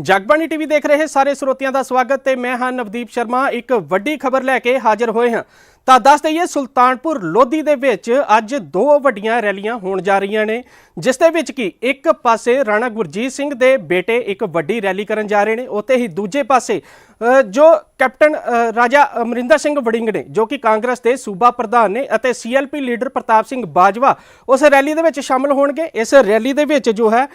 Jagbani TV ਦੇਖ ਰਹੇ ਸਾਰੇ ਸਰੋਤਿਆਂ ਦਾ ਸਵਾਗਤ ਤੇ ਮੈਂ ਹਾਂ ਨਵਦੀਪ ਸ਼ਰਮਾ। ਇੱਕ ਵੱਡੀ ਖਬਰ ਲੈ ਕੇ ਹਾਜ਼ਰ ਹੋਏ ਹਾਂ। ਤਾਂ ਦੱਸ ਦਈਏ, ਸੁਲਤਾਨਪੁਰ ਲੋਧੀ ਦੇ ਵਿੱਚ ਅੱਜ ਦੋ ਵੱਡੀਆਂ ਰੈਲੀਆਂ ਹੋਣ ਜਾ ਰਹੀਆਂ ਨੇ, ਜਿਸ ਦੇ ਵਿੱਚ ਕੀ ਇੱਕ ਪਾਸੇ ਰਾਣਾ ਗੁਰਜੀਤ ਸਿੰਘ ਦੇ ਬੇਟੇ ਇੱਕ ਵੱਡੀ ਰੈਲੀ ਕਰਨ ਜਾ ਰਹੇ ਨੇ ਉੱਥੇ ਹੀ ਦੂਜੇ ਪਾਸੇ ਜੋ ਕੈਪਟਨ ਰਾਜਾ ਅਮਰਿੰਦਰ ਸਿੰਘ ਵੜਿੰਗ ਨੇ, ਜੋ ਕਿ ਕਾਂਗਰਸ ਦੇ ਸੂਬਾ ਪ੍ਰਧਾਨ ਨੇ ਅਤੇ ਸੀਐਲਪੀ ਲੀਡਰ ਪ੍ਰਤਾਪ ਸਿੰਘ ਬਾਜਵਾ ਉਸ ਰੈਲੀ ਦੇ ਵਿੱਚ ਸ਼ਾਮਲ ਹੋਣਗੇ। ਇਸ ਰੈਲੀ ਦੇ ਵਿੱਚ ਜੋ ਹੈ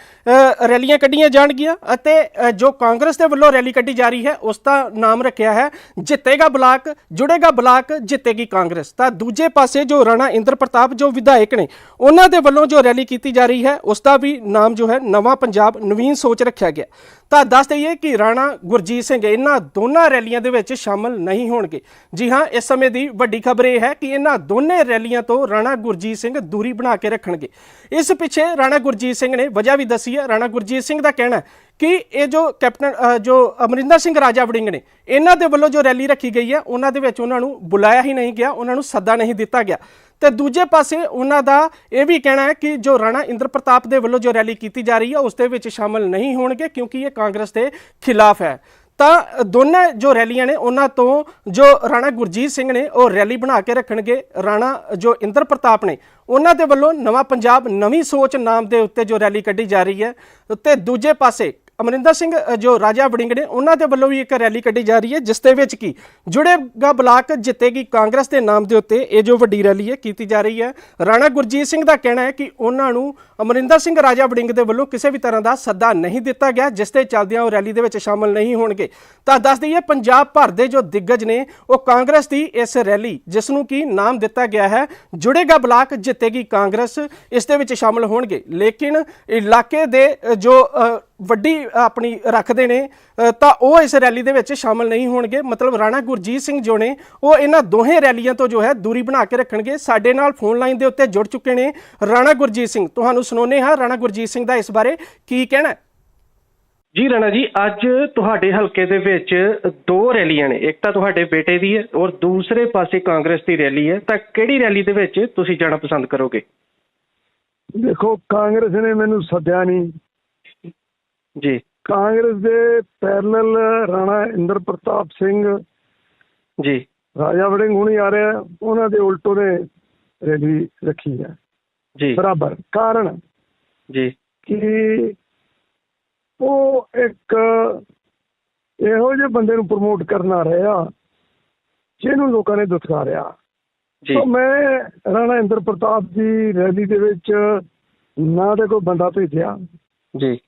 ਰੈਲੀਆਂ ਕੱਢੀਆਂ ਜਾਣਗੀਆਂ ਅਤੇ ਜੋ ਕਾਂਗਰਸ ਦੇ ਵੱਲੋਂ ਰੈਲੀ ਕੱਢੀ ਜਾ ਰਹੀ ਹੈ, ਉਸ ਦਾ ਨਾਮ ਰੱਖਿਆ ਹੈ, ਜਿੱਤੇਗਾ ਬਲਾਕ, ਜੁੜੇਗਾ ਬਲਾਕ, ਜਿੱਤੇਗੀ ਕਾਂਗਰਸ। ਤਾਂ ਦੂਜੇ ਪਾਸੇ ਜੋ ਰਾਣਾ ਇੰਦਰ ਪ੍ਰਤਾਪ, ਜੋ ਵਿਧਾਇਕ ਨੇ, ਉਹਨਾਂ ਦੇ ਵੱਲੋਂ ਜੋ ਰੈਲੀ ਕੀਤੀ ਜਾ ਰਹੀ ਹੈ, ਉਸ ਦਾ ਵੀ ਨਾਮ ਜੋ ਹੈ, ਨਵਾਂ ਪੰਜਾਬ ਨਵੀਨ ਸੋਚ ਰੱਖਿਆ ਗਿਆ। ਤਾਂ ਦੱਸ ਦਈਏ ਕਿ ਰਾਣਾ ਗੁਰਜੀਤ ਸਿੰਘ ਇਹਨਾਂ ਦੋਨਾਂ ਰੈਲੀਆਂ ਦੇ ਵਿੱਚ ਸ਼ਾਮਲ ਨਹੀਂ ਹੋਣਗੇ। ਜੀ ਹਾਂ, ਇਸ ਸਮੇਂ ਦੀ ਵੱਡੀ ਖਬਰ ਇਹ ਹੈ ਕਿ ਇਹਨਾਂ ਦੋਨੇ ਰੈਲੀਆਂ ਤੋਂ ਰਾਣਾ ਗੁਰਜੀਤ ਸਿੰਘ ਦੂਰੀ ਬਣਾ ਕੇ ਰੱਖਣਗੇ। ਇਸ ਪਿੱਛੇ ਰਾਣਾ ਗੁਰਜੀਤ ਸਿੰਘ ਨੇ ਵਜ੍ਹਾ ਵੀ ਦੱਸੀ ਹੈ। ਰਾਣਾ ਗੁਰਜੀਤ ਸਿੰਘ ਦਾ ਕਹਿਣਾ ਕਿ ਇਹ ਜੋ ਕੈਪਟਨ ਜੋ ਅਮਰਿੰਦਰ ਸਿੰਘ ਰਾਜਾ ਵੜਿੰਗ ਨੇ, ਇਹਨਾਂ ਦੇ ਵੱਲੋਂ ਜੋ ਰੈਲੀ ਰੱਖੀ ਗਈ ਹੈ, ਉਹਨਾਂ ਦੇ ਵਿੱਚ ਉਹਨਾਂ ਨੂੰ ਬੁਲਾਇਆ ਹੀ ਨਹੀਂ ਗਿਆ, ਉਹਨਾਂ ਨੂੰ ਸੱਦਾ ਨਹੀਂ ਦਿੱਤਾ ਗਿਆ। ਤੇ ਦੂਜੇ ਪਾਸੇ ਉਹਨਾਂ ਦਾ ਇਹ ਵੀ ਕਹਿਣਾ ਹੈ ਕਿ ਜੋ ਰਾਣਾ ਇੰਦਰ ਪ੍ਰਤਾਪ ਦੇ ਵੱਲੋਂ ਜੋ ਰੈਲੀ ਕੀਤੀ ਜਾ ਰਹੀ ਹੈ, ਉਸ ਦੇ ਵਿੱਚ ਸ਼ਾਮਲ ਨਹੀਂ ਹੋਣਗੇ ਕਿਉਂਕਿ ਇਹ ਕਾਂਗਰਸ ਦੇ ਖਿਲਾਫ ਹੈ। ਤਾਂ ਦੋਨੇ ਜੋ ਰੈਲੀਆਂ ਨੇ, ਉਹਨਾਂ ਤੋਂ ਜੋ ਰਾਣਾ ਗੁਰਜੀਤ ਸਿੰਘ ਨੇ ਉਹ ਰੈਲੀ ਬਣਾ ਕੇ ਰੱਖਣਗੇ। ਰਾਣਾ ਜੋ ਇੰਦਰ ਪ੍ਰਤਾਪ ਨੇ, ਉਹਨਾਂ ਦੇ ਵੱਲੋਂ ਨਵਾਂ ਪੰਜਾਬ ਨਵੀਂ ਸੋਚ ਨਾਮ ਦੇ ਉੱਤੇ ਜੋ ਰੈਲੀ ਕੱਢੀ ਜਾ ਰਹੀ ਹੈ। ਤੇ ਦੂਜੇ ਪਾਸੇ ਅਮਰਿੰਦਰ ਸਿੰਘ ਜੋ ਰਾਜਾ ਵੜਿੰਗ ਨੇ, ਉਹਨਾਂ ਦੇ ਵੱਲੋਂ ਵੀ ਇੱਕ ਰੈਲੀ ਕੱਢੀ ਜਾ ਰਹੀ ਹੈ, ਜਿਸ ਦੇ ਵਿੱਚ ਕੀ ਜੁੜੇਗਾ ਬਲਾਕ, ਜਿੱਤੇਗੀ ਕਾਂਗਰਸ ਦੇ ਨਾਮ ਦੇ ਉੱਤੇ, ਇਹ ਜੋ ਵੱਡੀ ਰੈਲੀ ਹੈ, ਕੀਤੀ ਜਾ ਰਹੀ ਹੈ। ਰਾਣਾ ਗੁਰਜੀਤ ਸਿੰਘ ਦਾ ਕਹਿਣਾ ਹੈ ਕਿ ਉਹਨਾਂ ਨੂੰ ਅਮਰਿੰਦਰ ਸਿੰਘ ਰਾਜਾ ਵੜਿੰਗ ਦੇ ਵੱਲੋਂ ਕਿਸੇ ਵੀ ਤਰ੍ਹਾਂ ਦਾ ਸੱਦਾ ਨਹੀਂ ਦਿੱਤਾ ਗਿਆ, ਜਿਸ ਦੇ ਚੱਲਦਿਆਂ ਉਹ ਰੈਲੀ ਦੇ ਵਿੱਚ ਸ਼ਾਮਲ ਨਹੀਂ ਹੋਣਗੇ। ਤਾਂ ਦੱਸ ਦਈਏ, ਪੰਜਾਬ ਭਰ ਦੇ ਜੋ ਦਿੱਗਜ ਨੇ, ਉਹ ਕਾਂਗਰਸ ਦੀ ਇਸ ਰੈਲੀ, ਜਿਸ ਨੂੰ ਕੀ ਨਾਮ ਦਿੱਤਾ ਗਿਆ ਹੈ, ਜੁੜੇਗਾ ਬਲਾਕ ਜਿੱਤੇਗੀ ਕਾਂਗਰਸ, ਇਸ ਦੇ ਵਿੱਚ ਸ਼ਾਮਲ ਹੋਣਗੇ। ਲੇਕਿਨ ਇਲਾਕੇ ਦੇ ਜੋ ਵੱਡੀ ਆਪਣੀ ਰੱਖਦੇ ਨੇ ਤਾਂ ਉਹ ਇਸ ਰੈਲੀ ਦੇ ਵਿੱਚ ਸ਼ਾਮਲ ਨਹੀਂ ਹੋਣਗੇ। ਮਤਲਬ ਰਾਣਾ ਗੁਰਜੀਤ ਸਿੰਘ ਜੋ ਨੇ, ਉਹ ਇਹਨਾਂ ਦੋਹੇ ਰੈਲੀਆਂ ਤੋਂ ਜੋ ਹੈ, ਦੂਰੀ ਬਣਾ ਕੇ ਰੱਖਣਗੇ। ਸਾਡੇ ਨਾਲ ਫੋਨ ਲਾਈਨ ਦੇ ਉੱਤੇ ਜੁੜ ਚੁੱਕੇ ਨੇ ਰਾਣਾ ਗੁਰਜੀਤ ਸਿੰਘ। ਤੁਹਾਨੂੰ ਸੁਣਾਉਂਦੇ ਹਾਂ ਰਾਣਾ ਗੁਰਜੀਤ ਸਿੰਘ ਦਾ ਇਸ ਬਾਰੇ ਕੀ ਕਹਿਣਾ ਜੀ ਰਾਣਾ ਜੀ ਅੱਜ ਤੁਹਾਡੇ ਹਲਕੇ ਦੇ ਵਿੱਚ ਦੋ ਰੈਲੀਆਂ ਨੇ। ਇੱਕ ਤਾਂ ਤੁਹਾਡੇ ਬੇਟੇ ਦੀ ਹੈ ਔਰ ਦੂਸਰੇ ਪਾਸੇ ਕਾਂਗਰਸ ਦੀ ਰੈਲੀ ਹੈ। ਤਾਂ ਕਿਹੜੀ ਰੈਲੀ ਦੇ ਵਿੱਚ ਤੁਸੀਂ ਜਾਣਾ ਪਸੰਦ ਕਰੋਗੇ? ਦੇਖੋ ਕਾਂਗਰਸ ਨੇ ਮੈਨੂੰ ਸੱਦਿਆ ਨਹੀਂ। ਜੀ। ਕਾਂਗਰਸ ਦੇ ਪੈਰਲਲ ਰਾਣਾ ਇੰਦਰ ਪ੍ਰਤਾਪ ਸਿੰਘ ਜੀ। ਰਾਜਾ ਵੜਿੰਗ ਹੁਣੀ ਆ ਰਿਹਾ। ਉਹਨਾਂ ਦੇ ਉਲਟੋ ਨੇ ਰੈਲੀ ਰੱਖੀ ਹੈ। ਜੀ। ਬਰਾਬਰ। ਕਾਰਨ ਜੀ। ਕਿ ਉਹ ਇੱਕ ਇਹੋ ਜਿਹੇ ਬੰਦੇ ਨੂੰ ਪ੍ਰਮੋਟ ਕਰਨਾ ਰਿਹਾ ਜਿਹਨੂੰ ਲੋਕਾਂ ਨੇ ਦੁਤਕਾਰਿਆ ਜੀ। ਤਾਂ ਮੈਂ ਰਾਣਾ ਇੰਦਰ ਪ੍ਰਤਾਪ ਦੀ ਰੈਲੀ ਦੇ ਵਿੱਚ ਨਾ ਤੇ ਕੋਈ ਬੰਦਾ ਭੇਜਿਆ। ਜੀ।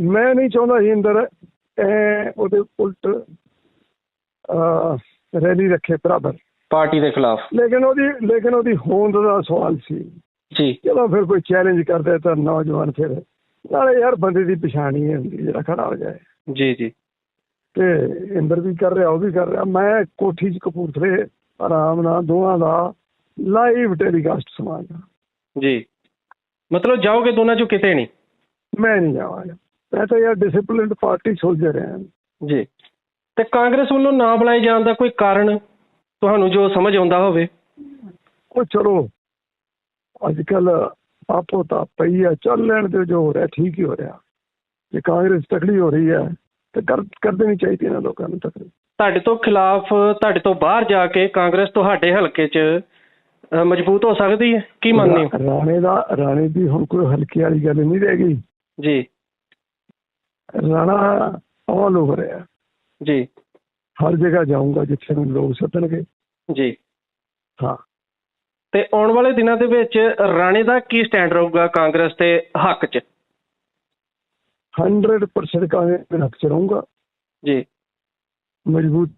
ਮੈਂ ਨਹੀਂ ਚਾਹੁੰਦਾ ਸੀ ਅੰਦਰ ਇਹ ਉਹਦੇ ਉਲਟ ਰੈਲੀ ਰੱਖੇ ਬਰਾਬਰ। ਪਾਰਟੀ ਦੇ ਖਿਲਾਫ। ਲੇਕਿਨ ਉਹਦੀ ਲੇਕਿਨ ਉਹਦੀ ਹੋਂਦ ਦਾ ਸਵਾਲ ਸੀ। ਜੀ। ਚਲੋ ਫਿਰ ਕੋਈ ਚੈਲੰਜ ਕਰਦੇ ਤਾਂ ਨੌਜਵਾਨ ਫਿਰ ਨਾਲੇ ਯਾਰ ਬੰਦੇ ਦੀ ਪਛਾਣ ਹੀ ਹੁੰਦੀ ਜਿਹੜਾ ਖੜਾ ਹੋ ਜਾਏ। ਜੀ ਜੀ। ਤੇ ਇੰਦਰ ਵੀ ਕਰ ਰਿਹਾ ਉਹ ਵੀ ਕਰ ਰਿਹਾ। ਮੈਂ ਕੋਠੀ 'ਚ ਕਪੂਰਥਲੇ ਆਰਾਮ ਨਾਲ ਦੋਵਾਂ ਦਾ ਲਾਈਵ ਟੈਲੀਕਾਸਟ ਸਮਾਂਗਾ। ਜੀ। ਮਤਲਬ ਜਾਓਗੇ ਦੋਨਾਂ ਚੋਂ ਕਿਤੇ ਨਹੀਂ? ਮੈਂ ਨਹੀਂ ਜਾਵਾਂਗਾ। ਮੈਂ ਤਾਂ ਯਾਰ ਡਿਸਪਲਿਨਡ ਪਾਰਟੀ ਸੋਲਜਰ ਹਾਂ। ਜੀ। ਤੇ ਕਾਂਗਰਸ ਵੱਲੋਂ ਨਾ ਬੁਲਾਏ ਜਾਣ ਦਾ ਕੋਈ ਕਾਰਨ? ਤੁਹਾਨੂੰ ਜੋ ਸਮਝ ਆਉਂਦਾ ਹੋਵੇ। ਉਹ ਚਲੋ ਅੱਜ ਕੱਲ ਆਪੋ ਤਾਂ ਪਈ ਆ ਚੱਲ ਲੈਣ ਤੇ ਜੋ ਹੋ ਰਿਹਾ ਠੀਕ ਹੀ ਹੋ ਰਿਹਾ। ਜੇ ਕਾਂਗਰਸ ਤਕੜੀ ਹੋ ਰਹੀ ਹੈ ਤੇ ਕਰ ਕਰ ਦੇਣੀ ਚਾਹੀਦੀ ਇਹਨਾਂ ਲੋਕਾਂ ਨੂੰ ਤਕੜੀ। ਤੁਹਾਡੇ ਤੋਂ ਖਿਲਾਫ ਤੁਹਾਡੇ ਤੋਂ ਬਾਹਰ ਜਾ ਕੇ ਕਾਂਗਰਸ ਤੁਹਾਡੇ ਹਲਕੇ 'ਚ ਮਜ਼ਬੂਤ ਹੋ ਸਕਦੀ ਹੈ? ਕੀ ਮੰਨਦੇ ਹੋ? ਰਾਣੇ ਦਾ ਰਾਣੇ ਦੀ ਹੁਣ ਕੋਈ ਹਲਕੀ ਵਾਲੀ ਗੱਲ ਨਹੀਂ ਰਹਿ ਗਈ। ਜੀ। ਰਾਣਾ ਆਲ ਓਵਰ ਹੈ। ਜੀ। ਹਰ ਜਗ੍ਹਾ ਜਾਊਂਗਾ ਜਿੱਥੇ ਨੂੰ ਲੋਕ ਸੱਦਣਗੇ। ਜੀ। ਹਾਂ। ਤੇ ਆਉਣ ਵਾਲੇ ਦਿਨਾਂ ਦੇ ਵਿੱਚ ਰਾਣੇ ਦਾ ਕੀ ਸਟੈਂਡ ਰਹੂਗਾ ਕਾਂਗਰਸ ਦੇ ਹੱਕ 'ਚ? 100% ਕਾਂਗਰਸ ਦੇ ਹੱਕ ਚ ਰਹੂੰਗਾ। ਜੀ। ਮਜ਼ਬੂਤ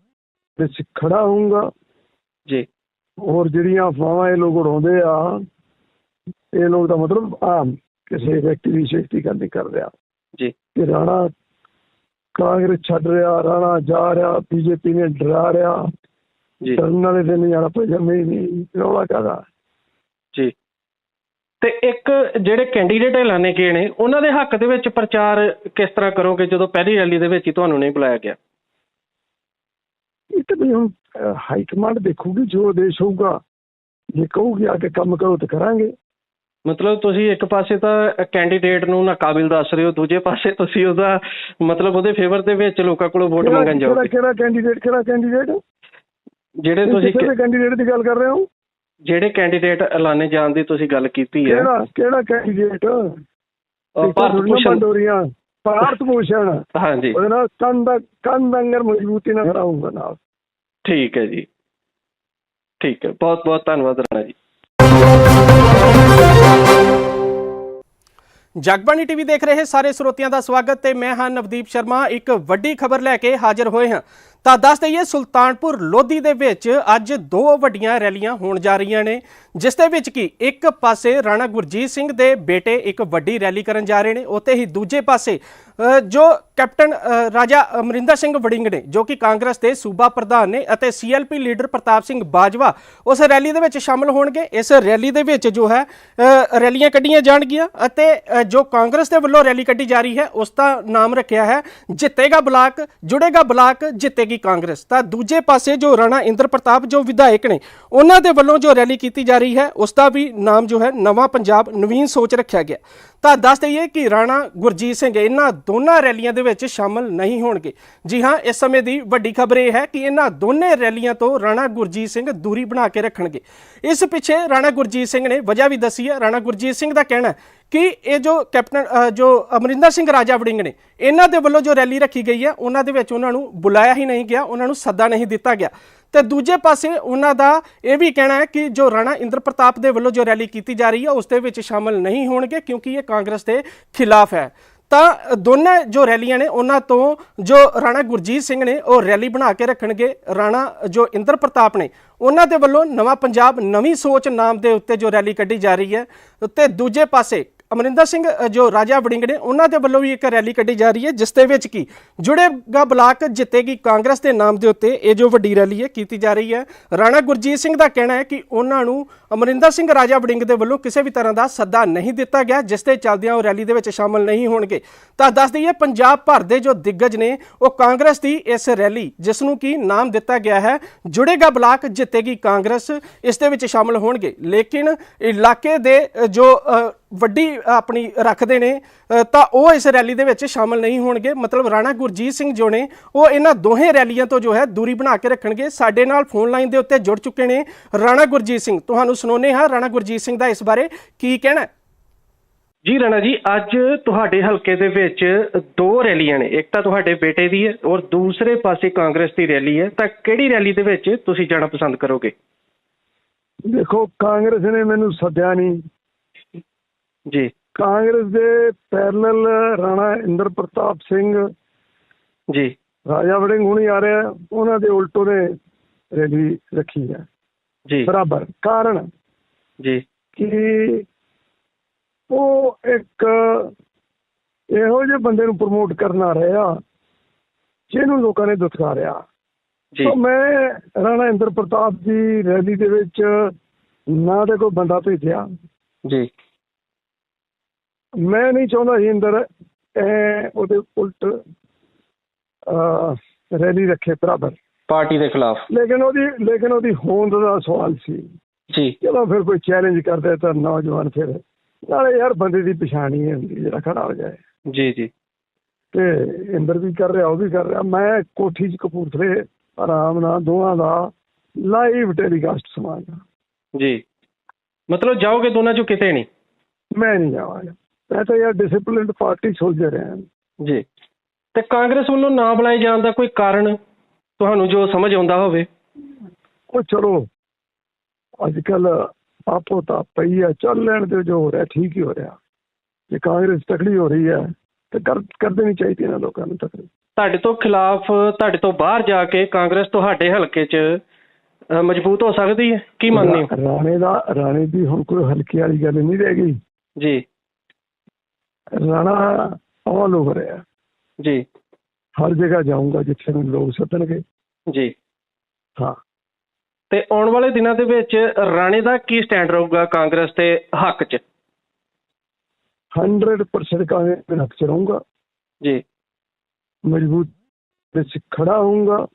ਵਿੱਚ ਖੜਾ ਹੋਊਂਗਾ। ਜੀ। ਔਰ ਜਿਹੜੀਆਂ ਅਫਵਾਹਾਂ ਇਹ ਲੋਕ ਉਡਾਉਂਦੇ ਆ ਇਹ ਲੋਕ ਦਾ ਮਤਲਬ ਆਮ ਕਿਸੇ ਵਿਅਕਤੀ ਦੀ ਸ਼ਕਤੀ ਗੱਲ ਨਹੀਂ ਕਰ ਰਿਹਾ ਜੀ। ਕਿ ਰਾਣਾ ਕਾਂਗਰਸ ਛੱਡ ਰਿਹਾ ਰਾਣਾ ਜਾ ਰਿਹਾ ਬੀਜੇਪੀ ਨੇ ਡਰਾ ਰਿਹਾ। ਜੀ। ਡਰਨ ਵਾਲੇ ਦਿਨ ਜਾਣਾ ਪਈ ਜਮੇ ਨਹੀਂ ਰੌਲਾ ਕਾਹਦਾ? ਜੀ। ਤੇ ਇੱਕ ਜਿਹੜੇ ਕੈਂਡੀਡੇਟ ਐਲਾਨੇ ਗਏ ਨੇ ਉਹਨਾਂ ਦੇ ਹੱਕ ਦੇ ਵਿੱਚ ਪ੍ਰਚਾਰ ਕਿਸ ਤਰ੍ਹਾਂ ਕਰੋਗੇ ਜਦੋਂ ਪਹਿਲੀ ਰੈਲੀ ਦੇ ਵਿੱਚ ਹੀ ਤੁਹਾਨੂੰ ਨਹੀਂ ਬੁਲਾਇਆ ਗਿਆ? ਇਹ ਤਾਂ ਹੁਣ ਹਾਈ ਕਮਾਂਡ ਦੇਖੂਗੀ ਜੋ ਆਦੇਸ਼ ਹੋਊਗਾ। ਜੇ ਕਹੂਗੀ ਆ ਕੇ ਕੰਮ ਕਰੋ ਤਾਂ ਕਰਾਂਗੇ। ਮਤਲਬ ਤੁਸੀਂ ਇੱਕ ਪਾਸੇ ਤਾਂ ਕੈਂਡੀਡੇਟ ਨੂੰ ਨਾਕਾਬਿਲ ਦੱਸ ਰਹੇ ਹੋ ਦੂਜੇ ਪਾਸੇ ਤੁਸੀਂ ਉਹਦਾ ਮਤਲਬ ਉਹਦੇ ਫੇਵਰ ਦੇ ਵਿੱਚ ਲੋਕਾਂ ਕੋਲੋਂ ਵੋਟ ਕਿਹੜਾ ਮੰਗਣ ਕਿਹੜਾ ਜਾਓਗੇ? ਕਿਹੜਾ ਕੈਂਡੀਡੇਟ ਕਿਹੜਾ ਕੈਂਡੀਡੇਟ ਜਿਹੜੇ ਤੁਸੀਂ ਕਿਸੇ ਕੈਂਡੀਡੇਟ ਦੀ ਗੱਲ ਕਰ ਰਹੇ ਹੋ? ਜਿਹੜੇ ਕੈਂਡੀਡੇਟ ਐਲਾਨੇ ਜਾਣ ਦੀ ਤੁਸੀਂ ਗੱਲ ਕੀਤੀ ਹੈ। ਕਿਹੜਾ ਕਿਹੜਾ ਕੈਂਡੀਡੇਟ ਭਾਰਤ ਭੂਸ਼ਣ। ਭਾਰਤ ਭੂਸ਼ਣ। ਹਾਂਜੀ। ਉਹਦੇ ਨਾਲ ਕੰਧ ਅੰਗਰ ਮਜ਼ਬੂਤੀ ਨਾਲ ਖੜਾ ਹੋਊਗਾ ਨਾਲ। ਠੀਕ ਹੈ ਜੀ। ਠੀਕ ਹੈ। ਬਹੁਤ ਬਹੁਤ ਧੰਨਵਾਦ ਰਾਣਾ ਜੀ। ਜਗਬਾਣੀ ਟੀਵੀ ਦੇਖ ਰਹੇ ਸਾਰੇ ਸਰੋਤਿਆਂ ਦਾ ਸਵਾਗਤ ਤੇ ਮੈਂ ਹਾਂ ਨਵਦੀਪ ਸ਼ਰਮਾ। ਇੱਕ ਵੱਡੀ ਖਬਰ ਲੈ ਕੇ ਹਾਜ਼ਰ ਹੋਏ ਹਾਂ। ਤਾਂ ਦੱਸ ਦਈਏ, ਸੁਲਤਾਨਪੁਰ ਲੋਧੀ ਦੇ ਵਿੱਚ ਅੱਜ ਦੋ ਵੱਡੀਆਂ ਰੈਲੀਆਂ ਹੋਣ ਜਾ ਰਹੀਆਂ ਨੇ, ਜਿਸ ਦੇ ਵਿੱਚ ਕੀ ਇੱਕ ਪਾਸੇ ਰਾਣਾ ਗੁਰਜੀਤ ਸਿੰਘ ਦੇ ਬੇਟੇ ਇੱਕ ਵੱਡੀ ਰੈਲੀ ਕਰਨ ਜਾ ਰਹੇ ਨੇ, ਉੱਥੇ ਹੀ ਦੂਜੇ ਪਾਸੇ ਜੋ ਕੈਪਟਨ ਰਾਜਾ ਅਮਰਿੰਦਰ ਸਿੰਘ ਵੜਿੰਗ ਨੇ, ਜੋ ਕਿ ਕਾਂਗਰਸ ਦੇ ਸੂਬਾ ਪ੍ਰਧਾਨ ਨੇ ਅਤੇ ਸੀਐਲਪੀ ਲੀਡਰ ਪ੍ਰਤਾਪ ਸਿੰਘ ਬਾਜਵਾ ਉਸ ਰੈਲੀ ਦੇ ਵਿੱਚ ਸ਼ਾਮਲ ਹੋਣਗੇ। ਇਸ ਰੈਲੀ ਦੇ ਵਿੱਚ ਜੋ ਹੈ ਰੈਲੀਆਂ ਕੱਢੀਆਂ ਜਾਣਗੀਆਂ ਅਤੇ ਜੋ ਕਾਂਗਰਸ ਦੇ ਵੱਲੋਂ ਰੈਲੀ ਕੱਢੀ ਜਾ ਰਹੀ ਹੈ, ਉਸ ਦਾ ਨਾਮ ਰੱਖਿਆ ਹੈ, ਜਿੱਤੇਗਾ ਬਲਾਕ, ਜੁੜੇਗਾ ਬਲਾਕ, ਜਿੱਤੇਗੀ ਕਾਂਗਰਸ। ਤਾਂ ਦੂਜੇ ਪਾਸੇ ਜੋ ਰਾਣਾ ਇੰਦਰ ਪ੍ਰਤਾਪ ਜੋ ਵਿਧਾਇਕ ਨੇ, ਉਹਨਾਂ ਦੇ ਵੱਲੋਂ ਜੋ ਰੈਲੀ ਕੀਤੀ ਜਾ ਰਹੀ ਹੈ, ਉਸ ਦਾ ਵੀ ਨਾਮ ਜੋ ਹੈ ਨਵਾਂ ਪੰਜਾਬ ਨਵੀਨ ਸੋਚ ਰੱਖਿਆ ਗਿਆ। ਤਾਂ ਦੱਸ ਦਈਏ ਕਿ ਰਾਣਾ ਗੁਰਜੀਤ ਸਿੰਘ, ਇਹਨਾਂ ਦੋਨਾਂ ਰੈਲੀਆਂ ਦੇ ਵਿੱਚ ਸ਼ਾਮਲ ਨਹੀਂ ਹੋਣਗੇ। ਜੀ ਹਾਂ, ਇਸ ਸਮੇਂ ਦੀ ਵੱਡੀ ਖਬਰ ਇਹ ਹੈ ਕਿ ਇਹਨਾਂ ਦੋਨੇ ਰੈਲੀਆਂ ਤੋਂ ਰਾਣਾ ਗੁਰਜੀਤ ਸਿੰਘ ਦੂਰੀ ਬਣਾ ਕੇ ਰੱਖਣਗੇ। ਇਸ ਪਿੱਛੇ ਰਾਣਾ ਗੁਰਜੀਤ ਸਿੰਘ ਨੇ ਵਜ੍ਹਾ ਵੀ ਦੱਸੀ ਹੈ। ਰਾਣਾ ਗੁਰਜੀਤ ਸਿੰਘ ਦਾ ਕਹਿਣਾ ਹੈ ਕਿ ਇਹ ਜੋ ਕੈਪਟਨ ਜੋ ਅਮਰਿੰਦਰ ਸਿੰਘ ਰਾਜਾ ਵੜਿੰਗ ਨੇ, ਇਹਨਾਂ ਦੇ ਵੱਲੋਂ ਜੋ ਰੈਲੀ ਰੱਖੀ ਗਈ ਹੈ, ਉਹਨਾਂ ਦੇ ਵਿੱਚ ਉਹਨਾਂ ਨੂੰ ਬੁਲਾਇਆ ਹੀ ਨਹੀਂ ਗਿਆ, ਉਹਨਾਂ ਨੂੰ ਸੱਦਾ ਨਹੀਂ ਦਿੱਤਾ ਗਿਆ। ਤੇ ਦੂਜੇ ਪਾਸੇ ਉਹਨਾਂ ਦਾ ਇਹ ਵੀ ਕਹਿਣਾ ਹੈ ਕਿ ਜੋ ਰਾਣਾ ਇੰਦਰ ਪ੍ਰਤਾਪ ਦੇ ਵੱਲੋਂ ਜੋ ਰੈਲੀ ਕੀਤੀ ਜਾ ਰਹੀ ਹੈ, ਉਸ ਦੇ ਵਿੱਚ ਸ਼ਾਮਲ ਨਹੀਂ ਹੋਣਗੇ, ਕਿਉਂਕਿ ਇਹ ਕਾਂਗਰਸ ਦੇ ਖਿਲਾਫ ਹੈ। ਤਾਂ ਦੋਨਾਂ ਜੋ ਰੈਲੀਆਂ ਨੇ, ਉਹਨਾਂ ਤੋਂ ਜੋ ਰਾਣਾ ਗੁਰਜੀਤ ਸਿੰਘ ਨੇ, ਉਹ ਰੈਲੀ ਬਣਾ ਕੇ ਰੱਖਣਗੇ। ਰਾਣਾ ਜੋ ਇੰਦਰ ਪ੍ਰਤਾਪ ਨੇ, ਉਹਨਾਂ ਦੇ ਵੱਲੋਂ ਨਵਾਂ ਪੰਜਾਬ ਨਵੀਂ ਸੋਚ ਨਾਮ ਦੇ ਉੱਤੇ ਜੋ ਰੈਲੀ ਕੱਢੀ ਜਾ ਰਹੀ ਹੈ। ਤੇ ਦੂਜੇ ਪਾਸੇ ਅਮਰਿੰਦਰ ਸਿੰਘ ਜੋ ਰਾਜਾ ਵੜਿੰਗ ਨੇ, ਉਹਨਾਂ ਦੇ ਵੱਲੋਂ ਵੀ ਇੱਕ ਰੈਲੀ ਕੱਢੀ ਜਾ ਰਹੀ ਹੈ, ਜਿਸ ਦੇ ਵਿੱਚ ਕੀ ਜੁੜੇਗਾ ਬਲਾਕ, ਜਿੱਤੇਗੀ ਕਾਂਗਰਸ ਦੇ ਨਾਮ ਦੇ ਉੱਤੇ, ਇਹ ਜੋ ਵੱਡੀ ਰੈਲੀ ਹੈ, ਕੀਤੀ ਜਾ ਰਹੀ ਹੈ। ਰਾਣਾ ਗੁਰਜੀਤ ਸਿੰਘ ਦਾ ਕਹਿਣਾ ਹੈ ਕਿ ਉਹਨਾਂ ਨੂੰ ਅਮਰਿੰਦਰ ਸਿੰਘ, ਰਾਜਾ ਵੜਿੰਗ ਦੇ ਵੱਲੋਂ ਕਿਸੇ ਵੀ ਤਰ੍ਹਾਂ ਦਾ ਸੱਦਾ ਨਹੀਂ ਦਿੱਤਾ ਗਿਆ, ਜਿਸ ਦੇ ਚੱਲਦਿਆਂ ਉਹ ਰੈਲੀ ਦੇ ਵਿੱਚ ਸ਼ਾਮਲ ਨਹੀਂ ਹੋਣਗੇ। ਤਾਂ ਦੱਸ ਦਈਏ, ਪੰਜਾਬ ਭਰ ਦੇ ਜੋ ਦਿੱਗਜ ਨੇ, ਉਹ ਕਾਂਗਰਸ ਦੀ ਇਸ ਰੈਲੀ, ਜਿਸ ਨੂੰ ਕੀ ਨਾਮ ਦਿੱਤਾ ਗਿਆ ਹੈ, ਜੁੜੇਗਾ ਬਲਾਕ, ਜਿੱਤੇਗੀ ਕਾਂਗਰਸ, ਇਸ ਦੇ ਵਿੱਚ ਸ਼ਾਮਲ ਹੋਣਗੇ। ਲੇਕਿਨ ਇਲਾਕੇ ਦੇ ਜੋ ਵੱਡੀ ਆਪਣੀ ਰੱਖਦੇ ਨੇ ਤਾਂ ਉਹ ਇਸ ਰੈਲੀ ਦੇ ਵਿੱਚ ਸ਼ਾਮਲ ਨਹੀਂ ਹੋਣਗੇ। ਮਤਲਬ ਰਾਣਾ ਗੁਰਜੀਤ ਸਿੰਘ ਜੋ ਨੇ ਉਹ ਇਹਨਾਂ ਦੋਹੇ ਰੈਲੀਆਂ ਤੋਂ ਜੋ ਹੈ ਦੂਰੀ ਬਣਾ ਕੇ ਰੱਖਣਗੇ। ਸਾਡੇ ਨਾਲ ਫੋਨ ਲਾਈਨ ਦੇ ਉੱਤੇ ਜੁੜ ਚੁੱਕੇ ਨੇ ਰਾਣਾ ਗੁਰਜੀਤ ਸਿੰਘ। ਤੁਹਾਨੂੰ ਸੁਣਾਉਂਦੇ ਹਾਂ ਰਾਣਾ ਗੁਰਜੀਤ ਸਿੰਘ ਦਾ ਇਸ ਬਾਰੇ ਕੀ ਕਹਿਣਾ ਜੀ ਰਾਣਾ ਜੀ ਅੱਜ ਤੁਹਾਡੇ ਹਲਕੇ ਦੇ ਵਿੱਚ ਦੋ ਰੈਲੀਆਂ ਨੇ। ਇੱਕ ਤਾਂ ਤੁਹਾਡੇ ਬੇਟੇ ਦੀ ਹੈ ਔਰ ਦੂਸਰੇ ਪਾਸੇ ਕਾਂਗਰਸ ਦੀ ਰੈਲੀ ਹੈ। ਤਾਂ ਕਿਹੜੀ ਰੈਲੀ ਦੇ ਵਿੱਚ ਤੁਸੀਂ ਜਾਣਾ ਪਸੰਦ ਕਰੋਗੇ? ਦੇਖੋ ਕਾਂਗਰਸ ਨੇ ਮੈਨੂੰ ਸੱਦਿਆ ਨਹੀਂ। ਜੀ। ਕਾਂਗਰਸ ਦੇ ਪੈਰਲਲ ਰਾਣਾ ਇੰਦਰ ਪ੍ਰਤਾਪ ਸਿੰਘ ਜੀ। ਰਾਜਾ ਵੜਿੰਗ ਹੁਣੀ ਆ ਰਿਹਾ ਉਹਨਾਂ ਦੇ ਉਲਟੋ ਨੇ ਰੈਲੀ ਰੱਖੀ ਹੈ। ਜੀ। ਬਰਾਬਰ। ਕਾਰਨ? ਜੀ। ਕਿ ਉਹ ਇੱਕ ਇਹੋ ਜਿਹੇ ਬੰਦੇ ਨੂੰ ਪ੍ਰਮੋਟ ਕਰਨਾ ਰਿਹਾ ਜਿਹਨੂੰ ਲੋਕਾਂ ਨੇ ਦੁਤਕਾਰਿਆ ਜੀ। ਤਾਂ ਮੈਂ ਰਾਣਾ ਇੰਦਰ ਪ੍ਰਤਾਪ ਦੀ ਰੈਲੀ ਦੇ ਵਿੱਚ ਨਾ ਤੇ ਕੋਈ ਬੰਦਾ ਭੇਜਿਆ। ਜੀ। ਮੈਂ ਨਹੀਂ ਚਾਹੁੰਦਾ ਸੀ ਇੰਦਰ ਇਹ ਉਹਦੇ ਉਲਟ ਅਹ, ਰੈਲੀ ਰੱਖੇ ਬਰਾਬਰ। ਪਾਰਟੀ ਦੇ ਖਿਲਾਫ। ਲੇਕਿਨ ਉਹਦੀ ਲੇਕਿਨ ਉਹਦੀ ਹੋਂਦ ਦਾ ਸਵਾਲ ਸੀ। ਜੀ। ਚਲੋ ਫਿਰ ਕੋਈ ਚੈਲੰਜ ਕਰਦੇ ਤਾਂ ਨੌਜਵਾਨ ਫਿਰ ਨਾਲੇ ਯਾਰ ਬੰਦੇ ਦੀ ਪਛਾਣ ਹੀ ਹੁੰਦੀ ਜਿਹੜਾ ਖੜਾ ਹੋ ਜਾਏ। ਜੀ ਜੀ। ਤੇ ਇੰਦਰ ਵੀ ਕਰ ਰਿਹਾ ਉਹ ਵੀ ਕਰ ਰਿਹਾ। ਮੈਂ ਕੋਠੀ 'ਚ ਕਪੂਰਥਲੇ ਆਰਾਮ ਨਾਲ ਦੋਵਾਂ ਦਾ ਲਾਈਵ ਟੈਲੀਕਾਸਟ ਸਮਾਂਗਾ ਜੀ। ਮਤਲਬ ਜਾਓਗੇ ਦੋਨਾਂ ਚੋਂ ਕਿਤੇ ਨਹੀਂ? ਮੈਂ ਨਹੀਂ ਜਾਵਾਂਗਾ। ਮੈਂ ਤਾਂ ਯਾਰ ਡਿਸਪਲਿਨਡ ਪਾਰਟੀ ਸੋਲਜਰ ਹਾਂ। ਜੀ। ਤੇ ਕਾਂਗਰਸ ਵੱਲੋਂ ਨਾ ਬੁਲਾਏ ਜਾਣ ਦਾ ਕੋਈ ਕਾਰਨ ਤੁਹਾਨੂੰ ਜੋ ਸਮਝ ਆਉਂਦਾ ਹੋਵੇ? ਉਹ ਚਲੋ ਅੱਜ ਕੱਲ ਆਪੋ ਤਾਂ ਪਈ ਆ ਚੱਲ ਲੈਣ ਦੇ ਜੋ ਹੋ ਰਿਹਾ ਠੀਕ ਹੀ ਹੋ ਰਿਹਾ। ਜੇ ਕਾਂਗਰਸ ਤਕੜੀ ਹੋ ਰਹੀ ਹੈ ਤੇ ਕਰ ਕਰ ਦੇਣੀ ਚਾਹੀਦੀ ਇਹਨਾਂ ਲੋਕਾਂ ਨੂੰ ਤਕੜੀ। ਤੁਹਾਡੇ ਤੋਂ ਖਿਲਾਫ ਤੁਹਾਡੇ ਤੋਂ ਬਾਹਰ ਜਾ ਕੇ ਕਾਂਗਰਸ ਤੁਹਾਡੇ ਹਲਕੇ 'ਚ ਮਜ਼ਬੂਤ ਹੋ ਸਕਦੀ ਹੈ? ਕੀ ਮੰਨਦੇ ਹੋ? ਰਾਣੇ ਦਾ ਰਾਣੇ ਦੀ ਹੁਣ ਕੋਈ ਹਲਕੀ ਵਾਲੀ ਗੱਲ ਨਹੀਂ ਰਹਿ ਗਈ। ਜੀ। ਰਾਣਾ ਆਲ ਓਵਰ ਹੈ। ਜੀ। ਹਰ ਜਗ੍ਹਾ ਜਾਊਂਗਾ ਜਿੱਥੇ ਨੂੰ ਲੋਕ ਸੱਦਣਗੇ। ਜੀ। ਹਾਂ। ਤੇ ਆਉਣ ਵਾਲੇ ਦਿਨਾਂ ਦੇ ਵਿੱਚ ਰਾਣੇ ਦਾ ਕੀ ਸਟੈਂਡ ਰਹੂਗਾ ਕਾਂਗਰਸ ਦੇ ਹੱਕ 'ਚ? 100% ਕਾਂਗਰਸ ਦੇ ਹੱਕ ਚ ਰਹੂੰਗਾ। ਜੀ। ਮਜ਼ਬੂਤ ਵਿੱਚ ਖੜਾ ਹੋਊਂਗਾ।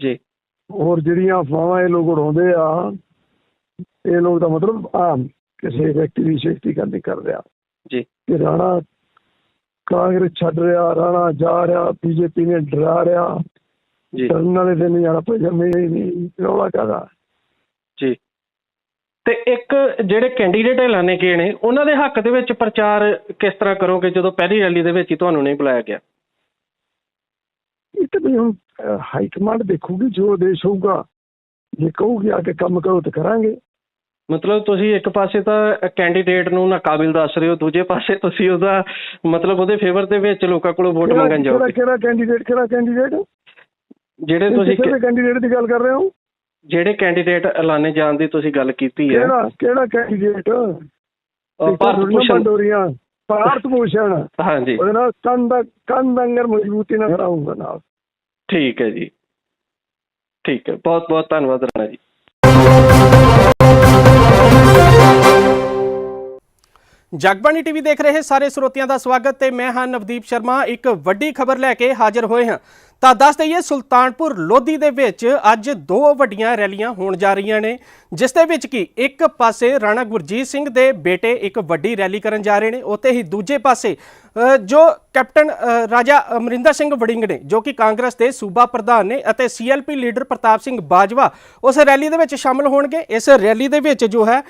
ਜੀ। ਔਰ ਜਿਹੜੀਆਂ ਅਫਵਾਹਾਂ ਇਹ ਲੋਕ ਉਡਾਉਂਦੇ ਆ ਇਹ ਲੋਕ ਦਾ ਮਤਲਬ ਆ ਕਿਸੇ ਵਿਅਕਤੀ ਦੀ ਸ਼ਕਤੀ ਗੱਲ ਨਹੀਂ ਕਰ ਰਿਹਾ। ਜੀ। ਕਿ ਰਾਣਾ ਕਾਂਗਰਸ ਛੱਡ ਰਿਹਾ ਰਾਣਾ ਜਾ ਰਿਹਾ ਬੀਜੇਪੀ ਨੇ ਡਰਾ ਰਿਹਾ। ਜੀ। ਡਰਨ ਵਾਲੇ ਦਿਨ ਜਾਣਾ ਜਮੇ ਹੀ ਨਹੀਂ ਰੌਲਾ ਕਾਹਦਾ? ਜੀ। ਤੇ ਇੱਕ ਜਿਹੜੇ ਕੈਂਡੀਡੇਟ ਐਲਾਨੇ ਗਏ ਨੇ ਉਹਨਾਂ ਦੇ ਹੱਕ ਦੇ ਵਿੱਚ ਪ੍ਰਚਾਰ ਕਿਸ ਤਰ੍ਹਾਂ ਕਰੋਗੇ ਜਦੋਂ ਪਹਿਲੀ ਰੈਲੀ ਦੇ ਵਿੱਚ ਹੀ ਤੁਹਾਨੂੰ ਨਹੀਂ ਬੁਲਾਇਆ ਗਿਆ? ਇਹ ਤਾਂ ਹੁਣ ਹਾਈ ਕਮਾਂਡ ਦੇਖੂਗੀ ਜੋ ਆਦੇਸ਼ ਹੋਊਗਾ। ਜੇ ਕਹੂਗੀ ਆ ਕੇ ਕੰਮ ਕਰੋ ਤਾਂ ਕਰਾਂਗੇ। ਮਤਲਬ ਤੁਸੀਂ ਇੱਕ ਪਾਸੇ ਤਾਂ ਕੈਂਡੀਡੇਟ ਨੂੰ ਨਾਕਾਬਿਲ ਦੱਸ ਰਹੇ ਹੋ ਦੂਜੇ ਪਾਸੇ ਤੁਸੀਂ ਉਹਦਾ ਮਤਲਬ ਉਹਦੇ ਫੇਵਰ ਦੇ ਵਿੱਚ ਲੋਕਾਂ ਕੋਲੋਂ ਵੋਟ ਕਿਹੜਾ- ਮੰਗਣ ਕਿਹੜਾ ਜਾਓਗੇ? ਕਿਹੜਾ ਕੈਂਡੀਡੇਟ ਕਿਹੜਾ ਕੈਂਡੀਡੇਟ ਜਿਹੜੇ ਤੁਸੀਂ ਕਿਸੇ ਕੈਂਡੀਡੇਟ ਦੀ ਗੱਲ ਕਰ ਰਹੇ ਹੋ? ਜਿਹੜੇ ਕੈਂਡੀਡੇਟ ਐਲਾਨੇ ਜਾਣ ਦੀ ਤੁਸੀਂ ਗੱਲ ਕੀਤੀ ਹੈ। ਕਿਹੜਾ ਕਿਹੜਾ ਕੈਂਡੀਡੇਟ ਭਾਰਤ ਭੂਸ਼ਣ। ਪੰਡੋਰੀਆਂ ਭਾਰਤ ਭੂਸ਼ਣ। ਹਾਂਜੀ। ਉਹਦੇ ਨਾਲ ਕੰਧ ਕੰਧ ਅੰਗਰ ਮਜ਼ਬੂਤੀ ਨਾਲ ਖੜਾਉਂਗਾ ਨਾਲ। ਠੀਕ ਹੈ ਜੀ। ਠੀਕ ਹੈ। ਬਹੁਤ ਬਹੁਤ ਧੰਨਵਾਦ ਰਾਣਾ ਜੀ। ਜਗਬਾਣੀ ਟੀਵੀ ਦੇਖ ਰਹੇ ਸਾਰੇ ਸਰੋਤਿਆਂ ਦਾ ਸਵਾਗਤ ਤੇ ਮੈਂ ਹਾਂ ਨਵਦੀਪ ਸ਼ਰਮਾ। ਇੱਕ ਵੱਡੀ ਖਬਰ ਲੈ ਕੇ ਹਾਜ਼ਰ ਹੋਏ ਹਾਂ। ਤਾਂ ਦੱਸ ਦਈਏ, ਸੁਲਤਾਨਪੁਰ ਲੋਧੀ ਦੇ ਵਿੱਚ ਅੱਜ ਦੋ ਵੱਡੀਆਂ ਰੈਲੀਆਂ ਹੋਣ ਜਾ ਰਹੀਆਂ ਨੇ, ਜਿਸ ਦੇ ਵਿੱਚ ਕਿ ਇੱਕ ਪਾਸੇ ਰਾਣਾ ਗੁਰਜੀਤ ਸਿੰਘ ਦੇ ਬੇਟੇ ਇੱਕ ਵੱਡੀ ਰੈਲੀ ਕਰਨ ਜਾ ਰਹੇ ਨੇ, ਉੱਥੇ ਹੀ ਦੂਜੇ ਪਾਸੇ ਜੋ ਕੈਪਟਨ ਰਾਜਾ ਅਮਰਿੰਦਰ ਸਿੰਘ ਵੜਿੰਗ ਨੇ, ਜੋ ਕਿ ਕਾਂਗਰਸ ਦੇ ਸੂਬਾ ਪ੍ਰਧਾਨ ਨੇ ਅਤੇ ਸੀਐਲਪੀ ਲੀਡਰ ਪ੍ਰਤਾਪ ਸਿੰਘ ਬਾਜਵਾ ਉਸ ਰੈਲੀ ਦੇ ਵਿੱਚ ਸ਼ਾਮਲ ਹੋਣਗੇ। ਇਸ ਰੈਲੀ ਦੇ ਵਿੱਚ ਜੋ ਹੈ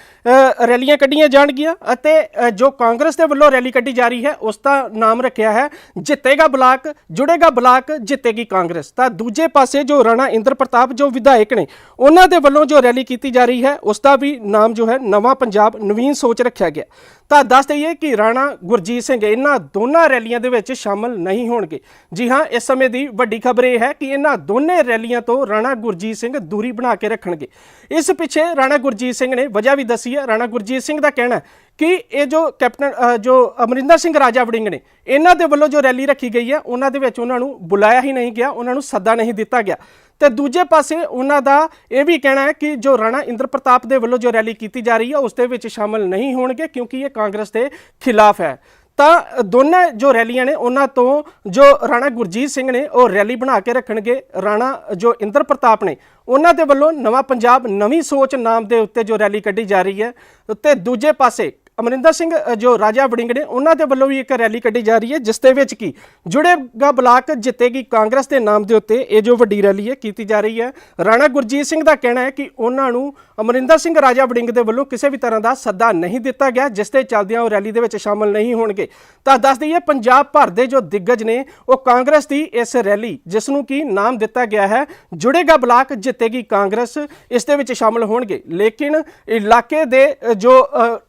ਰੈਲੀਆਂ ਕੱਢੀਆਂ ਜਾਣਗੀਆਂ ਅਤੇ ਜੋ ਕਾਂਗਰਸ ਦੇ ਵੱਲੋਂ ਰੈਲੀ ਕੱਢੀ ਜਾ ਰਹੀ ਹੈ, ਉਸ ਦਾ ਨਾਮ ਰੱਖਿਆ ਹੈ, ਜਿੱਤੇਗਾ ਬਲਾਕ, ਜੁੜੇਗਾ ਬਲਾਕ, ਜਿੱਤੇਗੀ ਕਾਂਗਰਸ। ਤਾਂ ਦੂਜੇ ਪਾਸੇ ਜੋ ਰਾਣਾ ਇੰਦਰ ਪ੍ਰਤਾਪ ਜੋ ਵਿਧਾਇਕ ਨੇ, ਉਹਨਾਂ ਦੇ ਵੱਲੋਂ ਜੋ ਰੈਲੀ ਕੀਤੀ ਜਾ ਰਹੀ ਹੈ, ਉਸ ਦਾ ਵੀ ਨਾਮ ਜੋ ਹੈ ਨਵਾਂ ਪੰਜਾਬ ਨਵੀਨ ਸੋਚ ਰੱਖਿਆ ਗਿਆ। ਤਾਂ ਦੱਸ ਦਈਏ ਕਿ ਰਾਣਾ ਗੁਰਜੀਤ ਸਿੰਘ, ਇਹਨਾਂ ਦੋਨਾਂ ਰੈਲੀਆਂ ਦੇ ਵਿੱਚ ਸ਼ਾਮਲ ਨਹੀਂ ਹੋਣਗੇ। ਜੀ ਹਾਂ, ਇਸ ਸਮੇਂ ਦੀ ਵੱਡੀ ਖਬਰ ਇਹ ਹੈ ਕਿ ਇਹਨਾਂ ਦੋਨੇ ਰੈਲੀਆਂ ਤੋਂ ਰਾਣਾ ਗੁਰਜੀਤ ਸਿੰਘ ਦੂਰੀ ਬਣਾ ਕੇ ਰੱਖਣਗੇ। ਇਸ ਪਿੱਛੇ ਰਾਣਾ ਗੁਰਜੀਤ ਸਿੰਘ ਨੇ ਵਜ੍ਹਾ ਵੀ ਦੱਸੀ ਹੈ। ਰਾਣਾ ਗੁਰਜੀਤ ਸਿੰਘ ਦਾ ਕਹਿਣਾ ਹੈ ਕਿ ਇਹ ਜੋ ਕੈਪਟਨ ਜੋ ਅਮਰਿੰਦਰ ਸਿੰਘ ਰਾਜਾ ਵੜਿੰਗ ਨੇ, ਇਹਨਾਂ ਦੇ ਵੱਲੋਂ ਜੋ ਰੈਲੀ ਰੱਖੀ ਗਈ ਹੈ, ਉਹਨਾਂ ਦੇ ਵਿੱਚ ਉਹਨਾਂ ਨੂੰ ਬੁਲਾਇਆ ਹੀ ਨਹੀਂ ਗਿਆ, ਉਹਨਾਂ ਨੂੰ ਸੱਦਾ ਨਹੀਂ ਦਿੱਤਾ ਗਿਆ। ਤੇ ਦੂਜੇ ਪਾਸੇ ਉਹਨਾਂ ਦਾ ਇਹ ਵੀ ਕਹਿਣਾ ਹੈ ਕਿ ਜੋ ਰਾਣਾ ਇੰਦਰ ਪ੍ਰਤਾਪ ਦੇ ਵੱਲੋਂ ਜੋ ਰੈਲੀ ਕੀਤੀ ਜਾ ਰਹੀ ਹੈ, ਉਸ ਦੇ ਵਿੱਚ ਸ਼ਾਮਲ ਨਹੀਂ ਹੋਣਗੇ, ਕਿਉਂਕਿ ਇਹ ਕਾਂਗਰਸ ਦੇ ਖਿਲਾਫ ਹੈ। ਤਾਂ ਦੋਨਾਂ ਜੋ ਰੈਲੀਆਂ ਨੇ, ਉਹਨਾਂ ਤੋਂ ਜੋ ਰਾਣਾ ਗੁਰਜੀਤ ਸਿੰਘ ਨੇ, ਉਹ ਰੈਲੀ ਬਣਾ ਕੇ ਰੱਖਣਗੇ। ਰਾਣਾ ਜੋ ਇੰਦਰ ਪ੍ਰਤਾਪ ਨੇ, ਉਹਨਾਂ ਦੇ ਵੱਲੋਂ ਨਵਾਂ ਪੰਜਾਬ ਨਵੀਂ ਸੋਚ ਨਾਮ ਦੇ ਉੱਤੇ ਜੋ ਰੈਲੀ ਕੱਢੀ ਜਾ ਰਹੀ ਹੈ। ਤੇ ਦੂਜੇ ਪਾਸੇ ਅਮਰਿੰਦਰ ਸਿੰਘ ਜੋ ਰਾਜਾ ਵੜਿੰਗ ਨੇ, ਉਹਨਾਂ ਦੇ ਵੱਲੋਂ ਵੀ ਇੱਕ ਰੈਲੀ ਕੱਢੀ ਜਾ ਰਹੀ ਹੈ, ਜਿਸ ਦੇ ਵਿੱਚ ਕੀ ਜੁੜੇਗਾ ਬਲਾਕ, ਜਿੱਤੇਗੀ ਕਾਂਗਰਸ ਦੇ ਨਾਮ ਦੇ ਉੱਤੇ, ਇਹ ਜੋ ਵੱਡੀ ਰੈਲੀ ਹੈ, ਕੀਤੀ ਜਾ ਰਹੀ ਹੈ। ਰਾਣਾ ਗੁਰਜੀਤ ਸਿੰਘ ਦਾ ਕਹਿਣਾ ਹੈ ਕਿ ਉਹਨਾਂ ਨੂੰ ਅਮਰਿੰਦਰ ਸਿੰਘ, ਰਾਜਾ ਵੜਿੰਗ ਦੇ ਵੱਲੋਂ ਕਿਸੇ ਵੀ ਤਰ੍ਹਾਂ ਦਾ ਸੱਦਾ ਨਹੀਂ ਦਿੱਤਾ ਗਿਆ, ਜਿਸ ਦੇ ਚੱਲਦਿਆਂ ਉਹ ਰੈਲੀ ਦੇ ਵਿੱਚ ਸ਼ਾਮਲ ਨਹੀਂ ਹੋਣਗੇ। ਤਾਂ ਦੱਸ ਦਈਏ, ਪੰਜਾਬ ਭਰ ਦੇ ਜੋ ਦਿੱਗਜ ਨੇ, ਉਹ ਕਾਂਗਰਸ ਦੀ ਇਸ ਰੈਲੀ, ਜਿਸ ਨੂੰ ਕੀ ਨਾਮ ਦਿੱਤਾ ਗਿਆ ਹੈ, ਜੁੜੇਗਾ ਬਲਾਕ, ਜਿੱਤੇਗੀ ਕਾਂਗਰਸ, ਇਸ ਦੇ ਵਿੱਚ ਸ਼ਾਮਲ ਹੋਣਗੇ। ਲੇਕਿਨ ਇਲਾਕੇ ਦੇ ਜੋ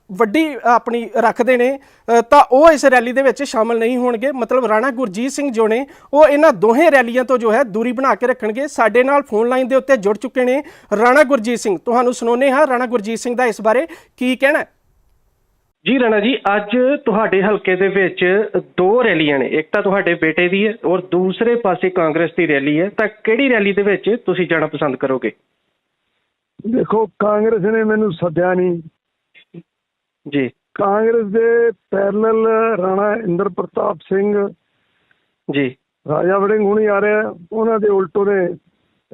ਵੱਡੀ ਆਪਣੀ ਰੱਖਦੇ ਨੇ ਤਾਂ ਉਹ ਇਸ ਰੈਲੀ ਦੇ ਵਿੱਚ ਸ਼ਾਮਲ ਨਹੀਂ ਹੋਣਗੇ। ਮਤਲਬ ਰਾਣਾ ਗੁਰਜੀਤ ਸਿੰਘ ਜੋ ਨੇ ਉਹ ਇਹਨਾਂ ਦੋਹੇ ਰੈਲੀਆਂ ਤੋਂ ਜੋ ਹੈ ਦੂਰੀ ਬਣਾ ਕੇ ਰੱਖਣਗੇ। ਸਾਡੇ ਨਾਲ ਫੋਨ ਲਾਈਨ ਦੇ ਉੱਤੇ ਜੁੜ ਚੁੱਕੇ ਨੇ ਰਾਣਾ ਗੁਰਜੀਤ ਸਿੰਘ। ਤੁਹਾਨੂੰ ਸੁਣਾਉਂਦੇ ਹਾਂ ਰਾਣਾ ਗੁਰਜੀਤ ਸਿੰਘ ਦਾ ਇਸ ਬਾਰੇ ਕੀ ਕਹਿਣਾ ਜੀ ਰਾਣਾ ਜੀ ਅੱਜ ਤੁਹਾਡੇ ਹਲਕੇ ਦੇ ਵਿੱਚ ਦੋ ਰੈਲੀਆਂ ਨੇ। ਇੱਕ ਤਾਂ ਤੁਹਾਡੇ ਬੇਟੇ ਦੀ ਹੈ ਔਰ ਦੂਸਰੇ ਪਾਸੇ ਕਾਂਗਰਸ ਦੀ ਰੈਲੀ ਹੈ। ਤਾਂ ਕਿਹੜੀ ਰੈਲੀ ਦੇ ਵਿੱਚ ਤੁਸੀਂ ਜਾਣਾ ਪਸੰਦ ਕਰੋਗੇ? ਦੇਖੋ ਕਾਂਗਰਸ ਨੇ ਮੈਨੂੰ ਸੱਦਿਆ ਨਹੀਂ। ਜੀ। ਕਾਂਗਰਸ ਦੇ ਪੈਰਲਲ ਰਾਣਾ ਇੰਦਰ ਪ੍ਰਤਾਪ ਸਿੰਘ ਜੀ। ਰਾਜਾ ਵੜਿੰਗ ਹੁਣੀ ਆ ਰਿਹਾ ਉਹਨਾਂ ਦੇ ਉਲਟੋ ਨੇ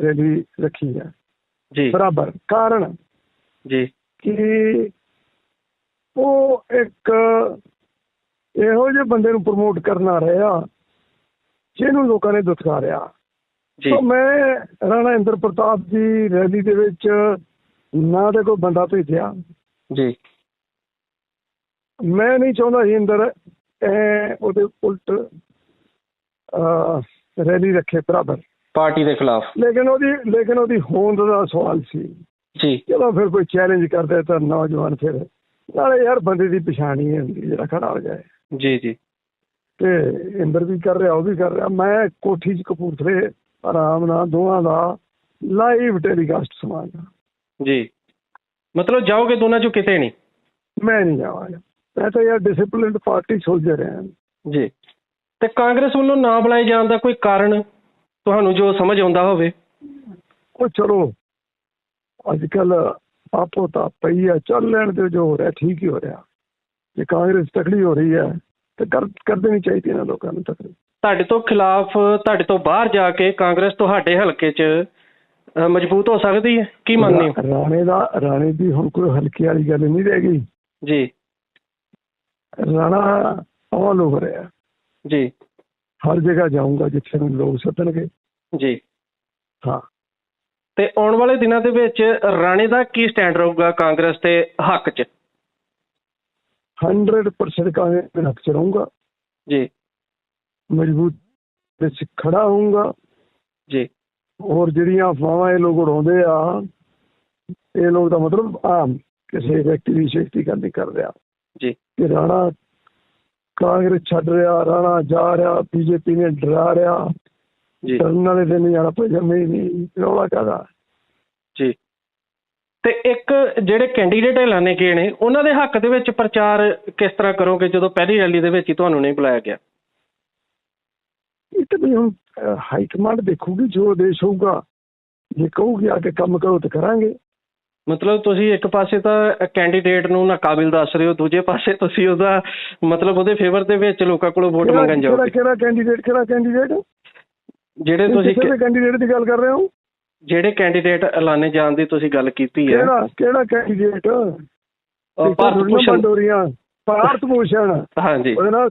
ਰੈਲੀ ਰੱਖੀ ਹੈ। ਜੀ। ਬਰਾਬਰ। ਕਾਰਨ? ਜੀ। ਕਿ ਉਹ ਇੱਕ ਇਹੋ ਜਿਹੇ ਬੰਦੇ ਨੂੰ ਪ੍ਰਮੋਟ ਕਰਨਾ ਰਿਹਾ ਜਿਹਨੂੰ ਲੋਕਾਂ ਨੇ ਦੁਤਕਾਰਿਆ ਜੀ। ਮੈਂ ਰਾਣਾ ਇੰਦਰ ਪ੍ਰਤਾਪ ਦੀ ਰੈਲੀ ਦੇ ਵਿੱਚ ਨਾ ਤੇ ਕੋਈ ਬੰਦਾ ਭੇਜਿਆ। ਜੀ। ਮੈਂ ਨਹੀਂ ਚਾਹੁੰਦਾ ਸੀ ਇੰਦਰ ਐ ਉਹਦੇ ਉਲਟ ਅਹ, ਰੈਲੀ ਰੱਖੇ ਬਰਾਬਰ। ਪਾਰਟੀ ਦੇ ਖਿਲਾਫ। ਲੇਕਿਨ ਉਹਦੀ ਲੇਕਿਨ ਉਹਦੀ ਹੋਂਦ ਦਾ ਸਵਾਲ ਸੀ। ਜੀ। ਚਲੋ ਫਿਰ ਕੋਈ ਚੈਲੰਜ ਕਰਦੇ ਤਾਂ ਨੌਜਵਾਨ ਫਿਰ ਨਾਲੇ ਯਾਰ ਬੰਦੇ ਦੀ ਪਛਾਣੀ ਹੁੰਦੀ ਜਿਹੜਾ ਖੜਾ ਹੋ ਜਾਏ। ਜੀ ਜੀ। ਤੇ ਇੰਦਰ ਵੀ ਕਰ ਰਿਹਾ ਉਹ ਵੀ ਕਰ ਰਿਹਾ। ਮੈਂ ਕੋਠੀ 'ਚ ਕਪੂਰਥਲੇ ਆਰਾਮ ਨਾਲ ਦੋਵਾਂ ਦਾ ਲਾਈਵ ਟੈਲੀਕਾਸਟ ਸਮਾਂਗਾ ਜੀ। ਮਤਲਬ ਜਾਓਗੇ ਦੋਨਾਂ ਚੋਂ ਕਿਤੇ ਨਹੀਂ? ਮੈਂ ਨਹੀਂ ਜਾਵਾਂਗਾ। ਮੈਂ ਤਾਂ ਯਾਰ ਡਿਸਪਲਿਨਡ ਪਾਰਟੀ ਸੋਲਜਰ ਰਿਹਾ ਜੀ। ਤੇ ਕਾਂਗਰਸ ਵੱਲੋਂ ਨਾ ਬੁਲਾਏ ਜਾਣ ਦਾ ਕੋਈ ਕਾਰਨ ਤੁਹਾਨੂੰ ਜੋ ਸਮਝ ਆਉਂਦਾ ਹੋਵੇ? ਉਹ ਚਲੋ ਅੱਜ ਕੱਲ ਆਪੋ ਤਾਂ ਪਈ ਆ ਚੱਲ ਲੈਣ ਦੇ ਜੋ ਹੋ ਰਿਹਾ ਠੀਕ ਹੀ ਹੋ ਰਿਹਾ। ਜੇ ਕਾਂਗਰਸ ਤਕੜੀ ਹੋ ਰਹੀ ਹੈ ਤੇ ਕਰ ਕਰਦੇ ਨਹੀਂ ਚਾਹੀਦੀ ਇਹਨਾਂ ਲੋਕਾਂ ਨੂੰ ਤਕੜੀ। ਤੁਹਾਡੇ ਤੋਂ ਖਿਲਾਫ ਤੁਹਾਡੇ ਤੋਂ ਬਾਹਰ ਜਾ ਕੇ ਕਾਂਗਰਸ ਤੁਹਾਡੇ ਹਲਕੇ 'ਚ ਮਜ਼ਬੂਤ ਹੋ ਸਕਦੀ ਹੈ? ਕੀ ਮੰਨਦੇ ਹੋ? ਰਾਣੇ ਦਾ ਰਾਣੇ ਦੀ ਹੁਣ ਕੋਈ ਹਲਕੀ ਵਾਲੀ ਗੱਲ ਨਹੀਂ ਰਹਿ ਗਈ। ਜੀ। ਰਾਣਾ ਆਲ ਓਵਰ ਹੈ। ਜੀ। ਹਰ ਜਗ੍ਹਾ ਜਾਊਂਗਾ ਜਿੱਥੇ ਮੈਨੂੰ ਲੋਕ ਸੱਦਣਗੇ। ਜੀ। ਹਾਂ। ਤੇ ਆਉਣ ਵਾਲੇ ਦਿਨਾਂ ਦੇ ਵਿੱਚ ਰਾਣੇ ਦਾ ਕੀ ਸਟੈਂਡ ਰਹੂਗਾ ਕਾਂਗਰਸ ਦੇ ਹੱਕ 'ਚ? 100% ਕਾਂਗਰਸ ਦੇ ਹੱਕ ਚ ਰਹੂੰਗਾ। ਜੀ। ਮਜ਼ਬੂਤ ਵਿੱਚ ਖੜਾ ਹੋਊਂਗਾ। ਜੀ। ਔਰ ਜਿਹੜੀਆਂ ਅਫਵਾਹਾਂ ਇਹ ਲੋਕ ਉਡਾਉਂਦੇ ਆ ਇਹ ਲੋਕ ਦਾ ਮਤਲਬ ਆਮ ਕਿਸੇ ਵਿਅਕਤੀ ਦੀ ਸ਼ਕਤੀ ਗੱਲ ਨਹੀਂ ਕਰ ਰਿਹਾ ਜੀ। ਕਿ ਰਾਣਾ ਕਾਂਗਰਸ ਛੱਡ ਰਿਹਾ ਰਾਣਾ ਜਾ ਰਿਹਾ ਬੀਜੇਪੀ ਨੇ ਡਰਾ ਰਿਹਾ। ਜੀ। ਡਰਨ ਵਾਲੇ ਦਿਨ ਆਣਾ ਪਈ ਜਮੇ ਨਹੀਂ ਰੌਲਾ ਕਾਹਦਾ? ਜੀ। ਤੇ ਇੱਕ ਜਿਹੜੇ ਕੈਂਡੀਡੇਟ ਐਲਾਨੇ ਗਏ ਨੇ ਉਹਨਾਂ ਦੇ ਹੱਕ ਦੇ ਵਿੱਚ ਪ੍ਰਚਾਰ ਕਿਸ ਤਰ੍ਹਾਂ ਕਰੋਗੇ ਜਦੋਂ ਪਹਿਲੀ ਰੈਲੀ ਦੇ ਵਿੱਚ ਹੀ ਤੁਹਾਨੂੰ ਨਹੀਂ ਬੁਲਾਇਆ ਗਿਆ? ਇਹ ਤਾਂ ਵੀ ਹਾਈ ਕਮਾਂਡ ਦੇਖੂਗੀ ਜੋ ਆਦੇਸ਼ ਹੋਊਗਾ। ਜੇ ਕਹੂਗੀ ਆ ਕੇ ਕੰਮ ਕਰੋ ਤਾਂ ਕਰਾਂਗੇ। ਮਤਲਬ ਤੁਸੀਂ ਇੱਕ ਪਾਸੇ ਤਾਂ ਕੈਂਡੀਡੇਟ ਨੂੰ ਨਾਕਾਬਿਲ ਦੱਸ ਰਹੇ ਹੋ ਦੂਜੇ ਪਾਸੇ ਤੁਸੀਂ ਉਹਦਾ ਮਤਲਬ ਉਹਦੇ ਫੇਵਰ ਦੇ ਵਿੱਚ ਲੋਕਾਂ ਕੋਲੋਂ ਵੋਟ ਕਿਹੜਾ- ਮੰਗਣ ਕਿਹੜਾ ਜਾਓਗੇ? ਕਿਹੜਾ ਕੈਂਡੀਡੇਟ ਕਿਹੜਾ ਕੈਂਡੀਡੇਟ ਜਿਹੜੇ ਤੁਸੀਂ ਕਿਸੇ ਕੈਂਡੀਡੇਟ ਦੀ ਗੱਲ ਕਰ ਰਹੇ ਹੋ? ਜਿਹੜੇ ਕੈਂਡੀਡੇਟ ਐਲਾਨੇ ਜਾਣ ਦੀ ਤੁਸੀਂ ਗੱਲ ਕੀਤੀ ਹੈ। ਕਿਹੜਾ ਕਿਹੜਾ ਕੈਂਡੀਡੇਟ ਭਾਰਤ ਭੂਸ਼ਣ। ਬੰਡੋਰੀਆਂ ਭਾਰਤ ਭੂਸ਼ਣ। ਹਾਂਜੀ। ਉਹਦੇ ਨਾਲ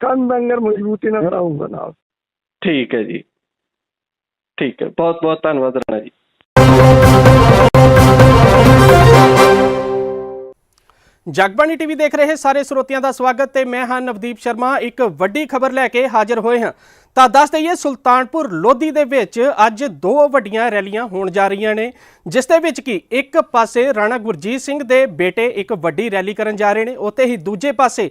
ਕੰਧ ਅੰਗਰ ਮਜ਼ਬੂਤੀ ਨਾਲ ਖੜਾ ਹੋਊਗਾ ਨਾਲ। ਠੀਕ ਹੈ ਜੀ। ਠੀਕ ਹੈ। ਬਹੁਤ ਬਹੁਤ ਧੰਨਵਾਦ ਰਾਣਾ ਜੀ। ਜਗਬਾਣੀ ਟੀਵੀ ਦੇਖ ਰਹੇ ਸਾਰੇ ਸਰੋਤਿਆਂ ਦਾ ਸਵਾਗਤ ਤੇ ਮੈਂ ਹਾਂ ਨਵਦੀਪ ਸ਼ਰਮਾ। ਇੱਕ ਵੱਡੀ ਖਬਰ ਲੈ ਕੇ ਹਾਜ਼ਰ ਹੋਏ ਹਾਂ। ਤਾਂ ਦੱਸ ਦਈਏ, ਸੁਲਤਾਨਪੁਰ ਲੋਧੀ ਦੇ ਵਿੱਚ ਅੱਜ ਦੋ ਵੱਡੀਆਂ ਰੈਲੀਆਂ ਹੋਣ ਜਾ ਰਹੀਆਂ ਨੇ, ਜਿਸ ਦੇ ਵਿੱਚ ਕਿ ਇੱਕ ਪਾਸੇ ਰਾਣਾ ਗੁਰਜੀਤ ਸਿੰਘ ਦੇ ਬੇਟੇ ਇੱਕ ਵੱਡੀ ਰੈਲੀ ਕਰਨ ਜਾ ਰਹੇ ਨੇ, ਉੱਥੇ ਹੀ ਦੂਜੇ ਪਾਸੇ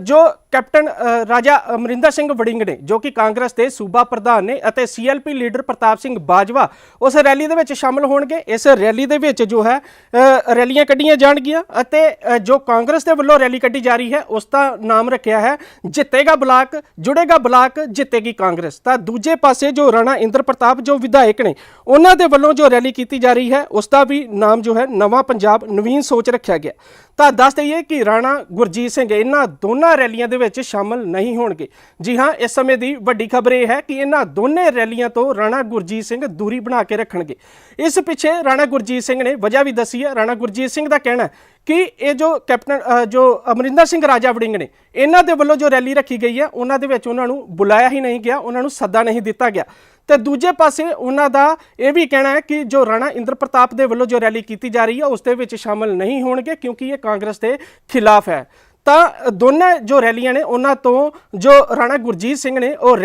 ਜੋ ਕੈਪਟਨ ਰਾਜਾ ਅਮਰਿੰਦਰ ਸਿੰਘ ਵੜਿੰਗ ਨੇ, ਜੋ ਕਿ ਕਾਂਗਰਸ ਦੇ ਸੂਬਾ ਪ੍ਰਧਾਨ ਨੇ ਅਤੇ ਸੀਐਲਪੀ ਲੀਡਰ ਪ੍ਰਤਾਪ ਸਿੰਘ ਬਾਜਵਾ, ਉਸ ਰੈਲੀ ਦੇ ਵਿੱਚ ਸ਼ਾਮਲ ਹੋਣਗੇ। ਇਸ ਰੈਲੀ ਦੇ ਵਿੱਚ ਜੋ ਹੈ ਰੈਲੀਆਂ ਕੱਢੀਆਂ ਜਾਣਗੀਆਂ ਅਤੇ ਜੋ ਕਾਂਗਰਸ ਦੇ ਵੱਲੋਂ ਰੈਲੀ ਕੱਢੀ ਜਾ ਰਹੀ ਹੈ, ਉਸ ਦਾ ਨਾਮ ਰੱਖਿਆ ਹੈ, ਜਿੱਤੇਗਾ ਬਲਾਕ, ਜੁੜੇਗਾ ਬਲਾਕ, ਜਿੱਤੇਗੀ ਕਾਂਗਰਸ। ਤਾਂ ਦੂਜੇ ਪਾਸੇ ਜੋ ਰਾਣਾ ਇੰਦਰ ਪ੍ਰਤਾਪ ਜੋ ਵਿਧਾਇਕ ਨੇ, ਉਹਨਾਂ ਦੇ ਵੱਲੋਂ ਜੋ ਰੈਲੀ ਕੀਤੀ ਜਾ ਰਹੀ ਹੈ, ਉਸ ਦਾ ਵੀ ਨਾਮ ਜੋ ਹੈ ਨਵਾਂ ਪੰਜਾਬ ਨਵੀਨ ਸੋਚ ਰੱਖਿਆ ਗਿਆ। ਤਾਂ ਦੱਸ ਦਈਏ ਕਿ ਰਾਣਾ ਗੁਰਜੀਤ ਸਿੰਘ, ਇਹਨਾਂ ਦੋਨਾਂ ਰੈਲੀਆਂ ਦੇ ਵਿੱਚ ਸ਼ਾਮਲ ਨਹੀਂ ਹੋਣਗੇ। ਜੀ ਹਾਂ, ਇਸ ਸਮੇਂ ਦੀ ਵੱਡੀ ਖਬਰ ਇਹ ਹੈ ਕਿ ਇਹਨਾਂ ਦੋਨੇ ਰੈਲੀਆਂ ਤੋਂ ਰਾਣਾ ਗੁਰਜੀਤ ਸਿੰਘ ਦੂਰੀ ਬਣਾ ਕੇ ਰੱਖਣਗੇ। ਇਸ ਪਿੱਛੇ ਰਾਣਾ ਗੁਰਜੀਤ ਸਿੰਘ ਨੇ ਵਜ੍ਹਾ ਵੀ ਦੱਸੀ ਹੈ। ਰਾਣਾ ਗੁਰਜੀਤ ਸਿੰਘ ਦਾ ਕਹਿਣਾ ਕਿ ਇਹ ਜੋ ਕੈਪਟਨ ਜੋ ਅਮਰਿੰਦਰ ਸਿੰਘ ਰਾਜਾ ਵੜਿੰਗ ਨੇ, ਇਹਨਾਂ ਦੇ ਵੱਲੋਂ ਜੋ ਰੈਲੀ ਰੱਖੀ ਗਈ ਹੈ, ਉਹਨਾਂ ਦੇ ਵਿੱਚ ਉਹਨਾਂ ਨੂੰ ਬੁਲਾਇਆ ਹੀ ਨਹੀਂ ਗਿਆ, ਉਹਨਾਂ ਨੂੰ ਸੱਦਾ ਨਹੀਂ ਦਿੱਤਾ ਗਿਆ। ਤੇ ਦੂਜੇ ਪਾਸੇ ਉਹਨਾਂ ਦਾ ਇਹ ਵੀ ਕਹਿਣਾ ਹੈ ਕਿ ਜੋ ਰਾਣਾ ਇੰਦਰ ਪ੍ਰਤਾਪ ਦੇ ਵੱਲੋਂ ਜੋ ਰੈਲੀ ਕੀਤੀ ਜਾ ਰਹੀ ਹੈ, ਉਸ ਦੇ ਵਿੱਚ ਸ਼ਾਮਲ ਨਹੀਂ ਹੋਣਗੇ, ਕਿਉਂਕਿ ਇਹ ਕਾਂਗਰਸ ਦੇ ਖਿਲਾਫ ਹੈ। ਤਾਂ ਦੋਨੇ ਜੋ ਰੈਲੀਆਂ ਨੇ, ਉਹਨਾਂ ਤੋਂ ਜੋ ਰਾਣਾ ਗੁਰਜੀਤ ਸਿੰਘ ਨੇ, ਉਹ